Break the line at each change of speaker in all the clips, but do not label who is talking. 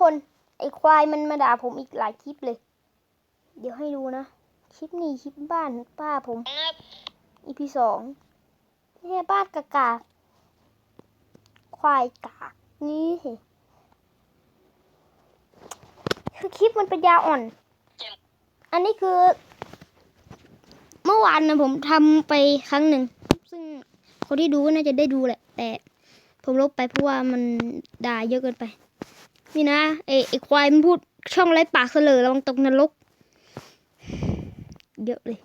คนไอควายมันมาด่าผมอีกหลายคลิปเลย เดี๋ยวให้ดูนะ คลิปนี้คลิปบ้านป้าผมอีพีสองไม่ใช่บ้านกากาควายกากนี่คือคลิปมันเป็นยาอ่อน อันนี้คือ เมื่อวานนะผมทำไปครั้งหนึ่ง ซึ่งคนที่ดูก็น่าจะได้ดูแหละ แต่ผมลบไปเพราะว่ามันด่าเยอะเกินไป นี่นะไอไอควายมันพูดช่องไรปากเสลอระวังตกนรก เยอะเลย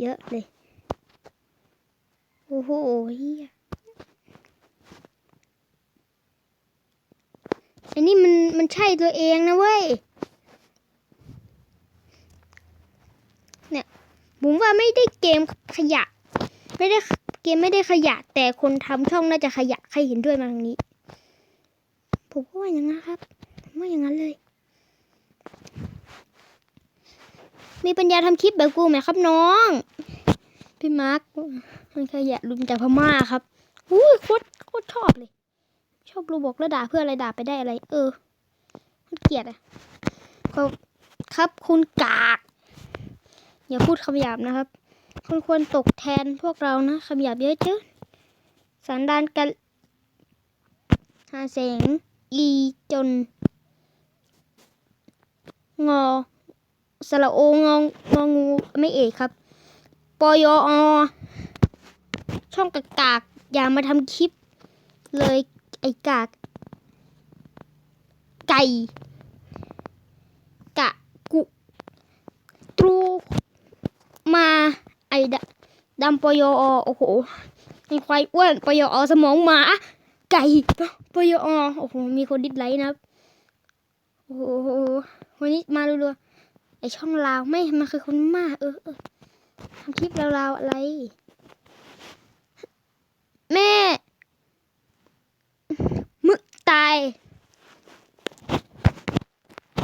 เยอะเลย โอ้โหเฮียอันนี้มันมันใช่ตัวเองนะเว้ย เนี่ยผมว่าไม่ได้เกมขยะ ไม่ได้เกมไม่ได้ขยะ แต่คนทำช่องน่าจะขยะ ใครเห็นด้วยมาทางนี้ ผมก็ว่าอย่างนั้นครับผมว่าอย่างนั้นเลย มีปัญญาทำคลิปแบบกูไหมครับน้อง พี่มาร์คมันขยะรุมจากพม่าครับอุ้ยโคตรโคตรชอบเลย ชอบรูบอกแล้วด่าเพื่ออะไรด่าไปได้อะไร เออโคตรเกลียดอะก็ครับคุณกากอย่าพูดคำหยาบนะครับคุณควรตกแทนพวกเรานะคำหยาบเยอะจอะสันดานกันหาแสง อีจน งอสระโององงองูไม่เอกครับปอยอช่องกากากอย่ามาทำคลิป เลยไอ้กาก ไก่ กะกุตรูมาไอ้ดดำปอยอโอ้โหไอ้ควายอ้วนปอยอสมองหมา ไก่ปยอโอ้โห มีคนดิสไลค์นะครับ โอ้โห วันนี้มารัวๆไอช่องลาวไม่ มันคือคนมาเออเออทำคลิปลาวๆอะไร แม่ มึกตาย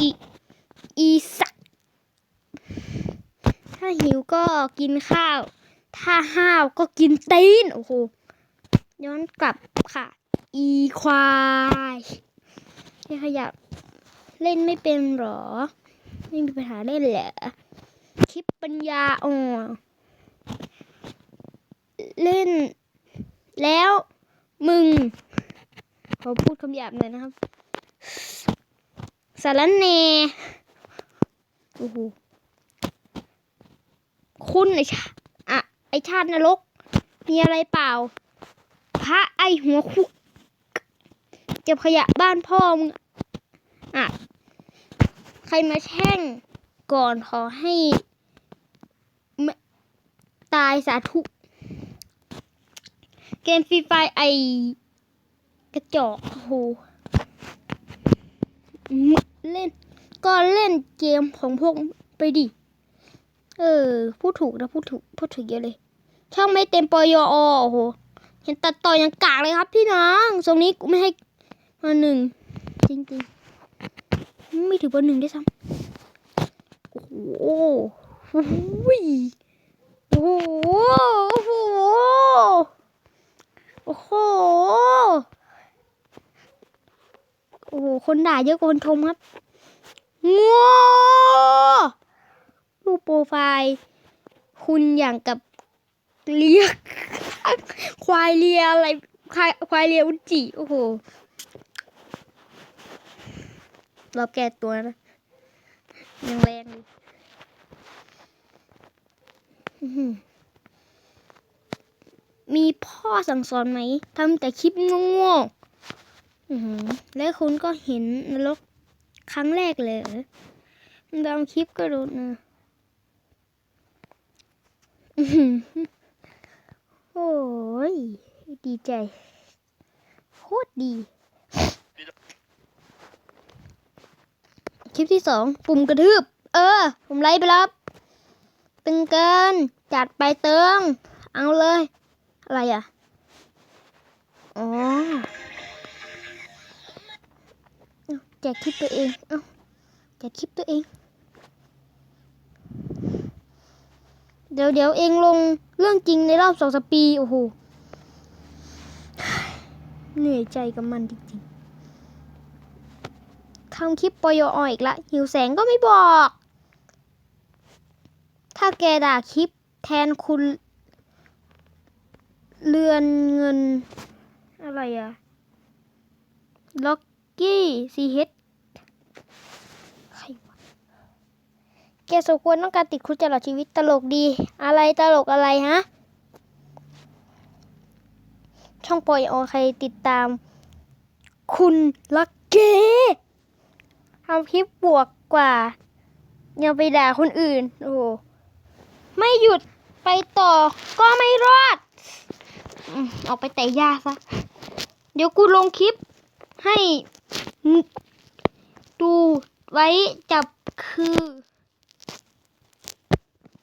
อี อีสัก ถ้าหิวก็กินข้าว ถ้าห้าวก็กินตีน โอ้โห ย้อนกลับค่ะ อีควายที่ขยับเล่นไม่เป็นหรอ ไม่มีปัญหาเล่นเหรอคลิปปัญญาอ่อนเล่น แล้วมึงขอพูดคำหยาบหน่อยนะครับสารเนโอ้โหคุณไอชาอะไอชาตินรก มีอะไรเปล่า พระไอหัวคุก เก็บขยะบ้านพ่อมึงอะใครมาแช่งก่อนขอให้ตายสาธุ เกมฟรีไฟไอกระจอกโอ้โหเล่น ก็เล่นเกมของพวกไปดิ เออ พูดถูกนะ พูดถูก พูดถูกเยอะเลย ช่องไม่เต็มปยอโอ้โห เห็นตัดต่อยังกากเลยครับพี่น้องทรงนี้กูไม่ให้ มาหนึ่งจริงๆไม่ถือเบอร์หนึ่งด้วยซ้ำโอ้โหโอ้โหโอ้โหโอ้โหโอ้โหคนด่าเยอะกว่าคนชมครับง้อรูปโปรไฟล์คุณอย่างกับเลียควายเลียอะไรควายควายเลียอุจจิโอ้โห เราแก้ตัวนะยังแรงเลยอื้อหือมีพ่อสั่งสอนไหมทำแต่คลิปง่ๆอื้อหือและคุณก็เห็นนรกครั้งแรกเลยบางคลิปก็โดนนะโอ้ย ดีใจ โคตรดี คลิปที่สองปุ่มกระทืบ เออ ผมไลค์ไปแล้วครับ ตึงเกิน จัดไปเติง เอาเลย อะไรอะ อ๋อ แจกคลิปตัวเอง เอาแจกคลิปตัวเอง เดี๋ยวเดี๋ยวเองลงเรื่องจริงในรอบสองสปี โอ้โห เหนื่อยใจกับมันจริงๆำคลิปปอยออีกละ หิวแสงก็ไม่บอก ถ้าแกด่าคลิปแทนคุณ เรือนเงิน อะไรอะล็อกกี้ซีเฮดใครวะแกสมควรต้องการติดคุกตลอดชีวิตตลกดี อะไรตลกอะไรฮะ ช่องปอยอใครติดตาม คุณลักเก้ ทำคลิปบวกกว่า ยังไปด่าคนอื่น โอ้โหไม่หยุดไปต่อ ก็ไม่รอดออกไปแต่ยาซะ เดี๋ยวกูลงคลิปให้ดูไว้จับคือ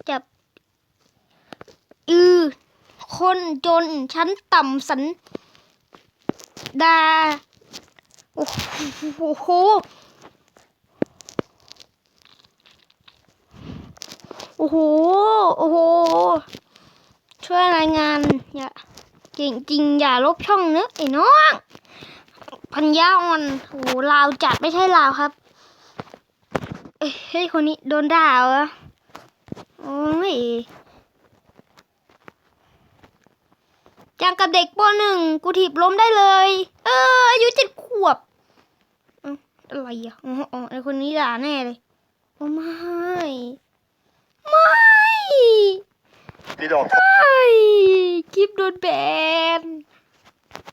จับ อือ คนจนชั้นต่ำสันดา โอ้โห โอ้โห โอ้โห ช่วยรายงาน อย่าจริงจริงอย่าลบช่องเนอไอ้น้อง พันยาอ่อนโอ้โหลาวจัดไม่ใช่ลาวครับ เฮ้ย คนนี้โดนด่าเหรอโอ้ยอย่างกับเด็กปหนึ่งกูถีบล้มได้เลย เอออายุเจ็ดขวบอะไรอะอ๋ออ๋อไอคนนี้ด่าแน่เลย โอ้ไม่ ไม่
พี่ดอก
ไม่คลิปโดนแบน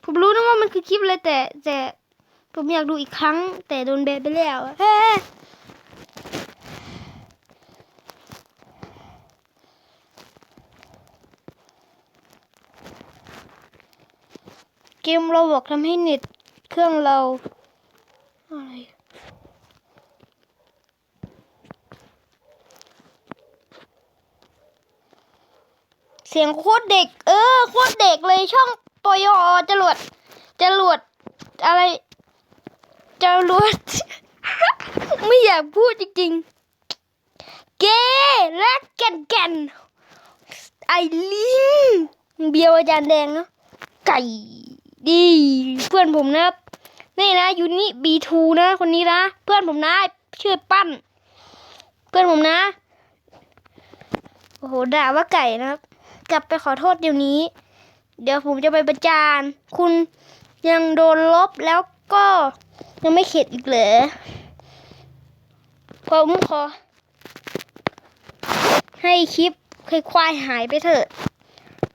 ผมรู้นะว่ามันคือคลิปอะไรแต่แต่ผมอยากดูอีกครั้ง แต่โดนแบนไปแล้วอะเฮ้เกมเราบอกทำให้เน็ตเครื่องเราอะไร เสียงโคตรเด็ก เออโคตรเด็กเลยช่องปยอจรวดจรวดอะไรจรวด ไม่อยากพูดจริงๆ เกและแก่นแก่นไอลิงเบียวอาจารย์แดงเนาะไก่ดีเพื่อนผมนะครับนี่นะยูนิบีทูนะคนนี้นะเพื่อนผมนะชื่อปั้น เพื่อนผมนะโอ้โหด่าว่าไก่นะครับ กลับไปขอโทษเดี๋ยวนี้ เดี๋ยวผมจะไปประจาน คุณยังโดนลบแล้วก็ยังไม่เข็ดอีกเหรอผมขอ ให้คลิปควายหายไปเถอะ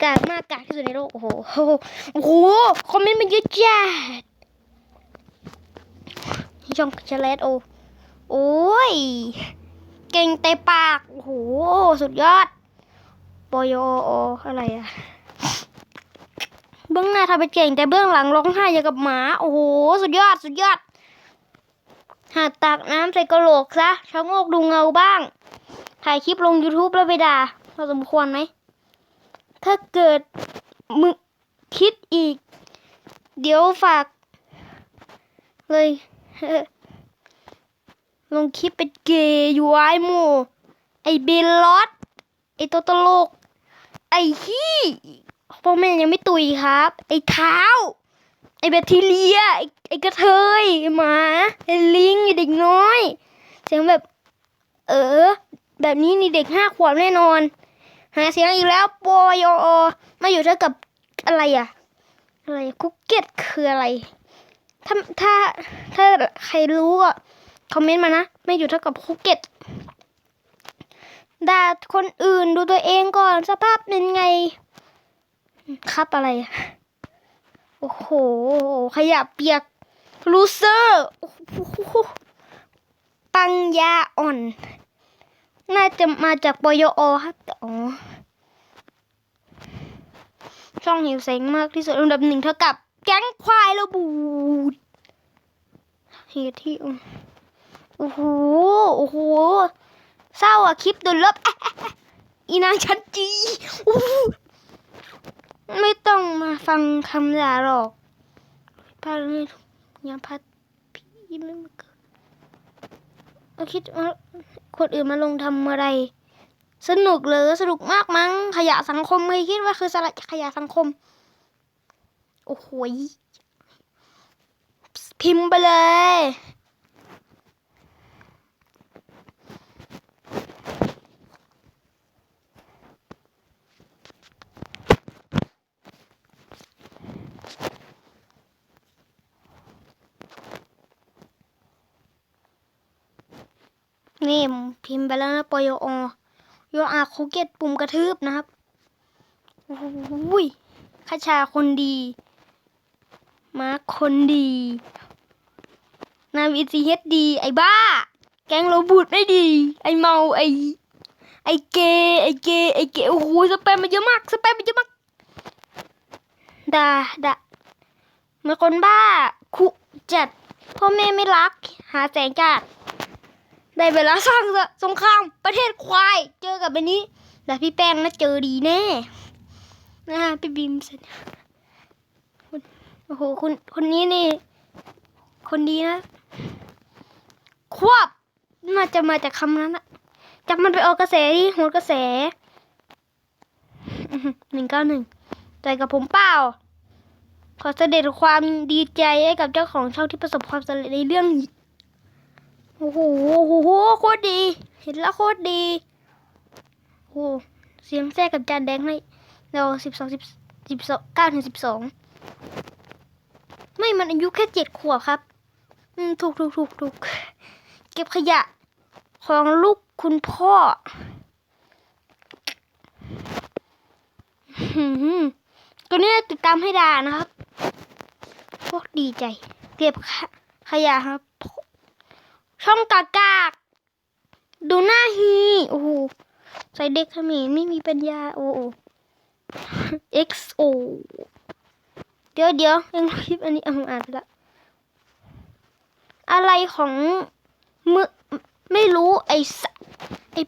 กากมากกากที่สุดในโลก โอ้โห โอ้โห คอมเมนต์มันเยอะจัดช่องแชร์เลตโอ โอ้ย เก่งแต่ปาก โอ้โห สุดยอด ปยออะไรอะเบื้องหน้าทำเป็นเก่งแต่เบื้องหลังร้องไห้อย่างกับหมา โอ้โห สุดยอด สุดยอด หาตักน้ำใส่กระโหลกซะชะโงกดูเงาบ้าง ถ่ายคลิปลง YouTube แล้วไปด่าพอสมควรไหม ถ้าเกิดมึงคิดอีก เดี๋ยวฝาก เลยลงคลิปเป็นเกย์อยู่ไอ้หมูไอเบลลอดไอตัวตลก ไอ้ขี้พ่อแม่ยังไม่ตุยครับ ไอ้เท้า ไอ้แบคทีเรีย ไอไอกระเทยไอหมา ไอ้ลิงไอ้เด็กน้อยเสียงแบบ เออ แบบนี้นี่เด็กห้าขวบแน่นอน หาเสียงอีกแล้วปอยอมาอยู่เท่ากับอะไรอะอะไรคุกเก็ตคืออะไร ถ้าถ้าถ้าใครรู้ก็คอมเมนต์มานะ ไม่อยู่เท่ากับคุกเก็ต ด่าคนอื่นดูตัวเองก่อนสภาพเป็นไง ครับอะไร โอ้โห ขยะเปียกลูเซอร์โอ้โหปังยาอ่อน น่าจะมาจากปยอครับอ๋อช่องหิวเซ็งมากที่สุดอันดับหนึ่งเท่ากับ แก๊งควายระบูดเหตุที่โอ้โห โอ้โห เศร้าอะคลิปโดนลบอีนางชันจีไม่ต้องมาฟังคำด่าหรอกพาเลยยังพัดพี่ไม่มาเกิดเอาคิดว่าคนอื่นมาลงทำอะไร สนุกเลยสนุกมากมั้ง ขยะสังคมเคยคิดว่าคือสละขยะสังคม โอ้โหพิมพ์ไปเลย นี่พิมพ์ไปแล้วนะปยอยอาโคเกตปุ่มกระทืบนะครับโอ้ยขชาคนดี มาคนดี นาวีซีเฮดดี ไอ้บ้า แกงโรบูดไม่ดี ไอ้เมา ไอ้ ไอ้เก ไอ้เก ไอ้เก โอ้โหสแปมมันเยอะมากสแปมมันเยอะมากด่าด่าเหมันคนบ้า คุจัด พ่อแม่ไม่รัก หาแสงจัด ได้เวลาสร้างสงครามประเทศควาย เจอกับแบบนี้แต่พี่แป้งนะเจอดีแน่นะพี่บีมสัญญาโอ้โหคุณคนนี้นี่ คนดีนะ ควบน่าจะมาจากคำนั้นอะจับมันไปออกกระแสที่หัวกระแสหนึ่งเก้าหนึ่งใจกับผมเปล่า ขอแสดงความดีใจให้กับเจ้าของช่องที่ประสบความสำเร็จในเรื่อง โอ้โหโอ้โหโคตรดี เห็นแล้วโคตรดีโอ้โหเสียงแทรกกับจานแดงให้เราสิบสองสิบสิบสองเก้าถึงสิบสองไม่มันอายุแค่เจ็ดขวบครับ อืมถูกถูกถูกถูกเก็บขยะของลูกคุณพ่อหืมตัวนี้ติดตามให้ดานะครับ พวกดีใจ เก็บขยะครับ ช่องกากากดูหน้าฮีโอ้โหใส่เด็กขมรไม่มีปัญญา โอ้โห XO เดี๋ยวเดี๋ยวยังคลิปอันนี้เอาอ่านไปละอะไรของมึไม่รู้ไอ้สไอ้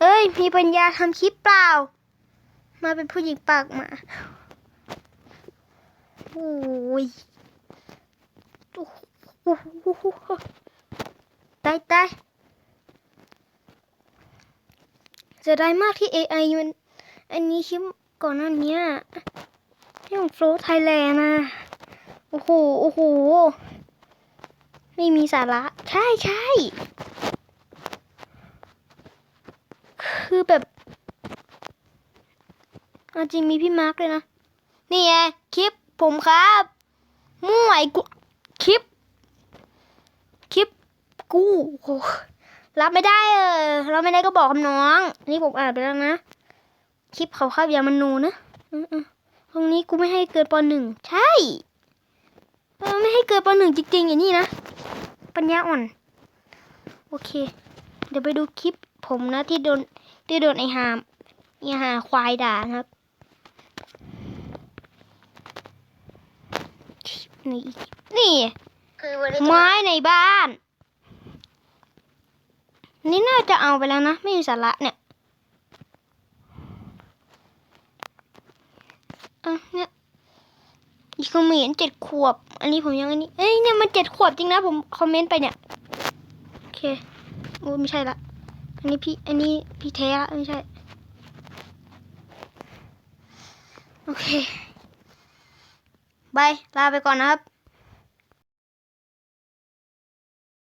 เอ้ย มีปัญญาทำคลิปเปล่า มาเป็นผู้หญิงปากหมาโอ้ยโอ้โห ตายตายจะได้มากที่ AI มันอันนี้คลิปก่อนหน้านี้ที่ของโฟล์ไทยแลนด์นะโอ้โห โอ้โห ไม่มีสาระ ใช่ใช่ คือแบบอาจริงมีพี่มาร์กเลยนะ นี่ไง คลิปผมครับ มั่วไอ้กูคลิป คลิป กูโอ้รับไม่ได้เออรับไม่ได้ก็บอกกับน้อง นี่ผมอ่านไปแล้วนะ คลิปเขาครับยามันนูนะอืมๆตรงนี้กูไม่ให้เกินปหนึ่ง ใช่เออไม่ให้เกินปหนึ่งจริงๆอย่างนี้นะ ปัญญาอ่อน โอเค เดี๋ยวไปดูคลิปผมนะที่โดนที่โดนไอหามไอหาควายด่านะครับ นี่ นี่
คือวันนี้
ไม้ในบ้าน นี่น่าจะเอาไปแล้วนะ ไม่มีสาระเนี่ยอะเนี่ยอีกคอมเมนต์เจ็ดขวบ อันนี้ผมยังอันนี้ เอ้ยเนี่ยมันเจ็ดขวบจริงนะผมคอมเมนต์ไปเนี่ย โอเคโอ้ไม่ใช่ละ อันนี้พี่ อันนี้พี่แท้ละไม่ใช่ โอเคบายลาไปก่อนนะครับ